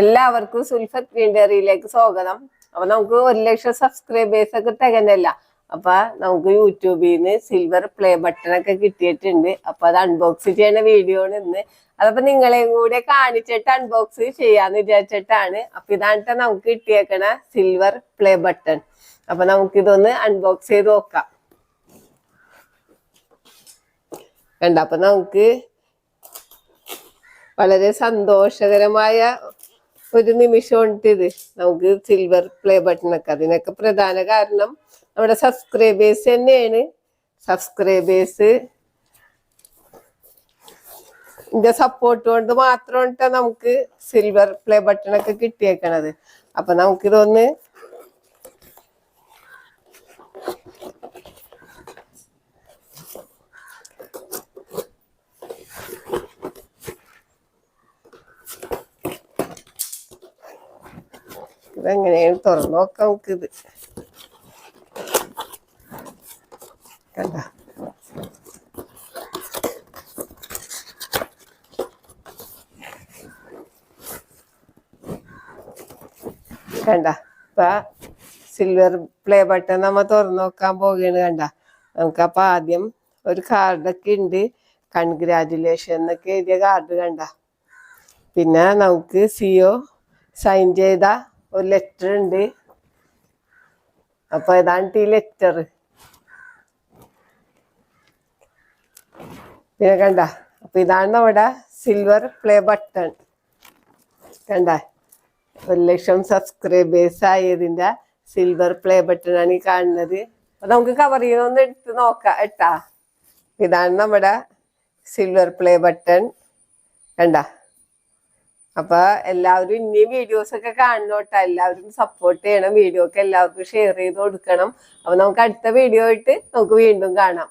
എല്ലാവർക്കും സുൽഫത്ത് ഗ്രീൻഡറിയിലേക്ക് സ്വാഗതം. അപ്പൊ നമുക്ക് ഒരു ലക്ഷം സബ്സ്ക്രൈബേഴ്സ് ഒക്കെ തികഞ്ഞല്ല. അപ്പൊ നമുക്ക് യൂട്യൂബിൽ നിന്ന് സിൽവർ പ്ലേ ബട്ടൺ ഒക്കെ കിട്ടിയിട്ടുണ്ട്. അപ്പൊ അത് അൺബോക്സ് ചെയ്യണ വീഡിയോ ആണ് ഇന്ന്. അതപ്പോ നിങ്ങളെയും കൂടെ കാണിച്ചിട്ട് അൺബോക്സ് ചെയ്യാന്ന് വിചാരിച്ചിട്ടാണ്. അപ്പൊ ഇതാണ് നമുക്ക് കിട്ടിയേക്കണ സിൽവർ പ്ലേ ബട്ടൺ അപ്പൊ നമുക്കിതൊന്ന് അൺബോക്സ് ചെയ്ത് നോക്കാം. കണ്ട? അപ്പൊ നമുക്ക് വളരെ സന്തോഷകരമായ ഒരു നിമിഷം ഉണ്ടിത് നമുക്ക് സിൽവർ പ്ലേ ബട്ടണൊക്കെ അതിനൊക്കെ പ്രധാന കാരണം നമ്മുടെ സബ്സ്ക്രൈബേഴ്സ് തന്നെയാണ്. സബ്സ്ക്രൈബേഴ്സ് ഇതിന്റെ സപ്പോർട്ട് കൊണ്ട് മാത്രമാണ് നമുക്ക് സിൽവർ പ്ലേ ബട്ടണൊക്കെ കിട്ടിയേക്കണത്. അപ്പൊ നമുക്കിതൊന്ന് ഇതെങ്ങനെയാണ് തുറന്നു നോക്കാം നമുക്കിത്. കണ്ട? കണ്ട? ഇപ്പൊ സിൽവർ പ്ലേ ബട്ടൺ നമ്മ തുറന്നു നോക്കാൻ പോവുകയാണ് കണ്ട? നമുക്ക് അപ്പൊ ആദ്യം ഒരു കാർഡൊക്കെ ഉണ്ട് കൺഗ്രാജുലേഷൻ എന്നൊക്കെ എഴുതിയ കാർഡ് കണ്ട? പിന്നെ നമുക്ക് സിഒ സൈൻ ചെയ്ത ഒരു ലെറ്റർ ഉണ്ട്. അപ്പൊ ഏതാണ്ട് ഈ ലെറ്റർ പിന്നെ കണ്ട അപ്പൊ ഇതാണ് നമ്മുടെ സിൽവർ പ്ലേ ബട്ടൺ കണ്ട ഒരു ലക്ഷം സബ്സ്ക്രൈബേഴ്സ് ആയതിന്റെ സിൽവർ പ്ലേ ബട്ടൺ ആണ് ഈ കാണുന്നത്. അപ്പൊ നമുക്ക് കവർ ചെയ്യുന്നൊന്ന് എടുത്ത് നോക്കാം കേട്ടാ. ഇതാണ് നമ്മുടെ സിൽവർ പ്ലേ ബട്ടൺ കണ്ട അപ്പൊ എല്ലാവരും ഇനി വീഡിയോസ് ഒക്കെ കാണണോട്ടെ. എല്ലാവരും സപ്പോർട്ട് ചെയ്യണം. വീഡിയോ ഒക്കെ എല്ലാവർക്കും ഷെയർ ചെയ്ത് കൊടുക്കണം. അപ്പൊ നമുക്ക് അടുത്ത വീഡിയോ ആയിട്ട് നമുക്ക് വീണ്ടും കാണാം.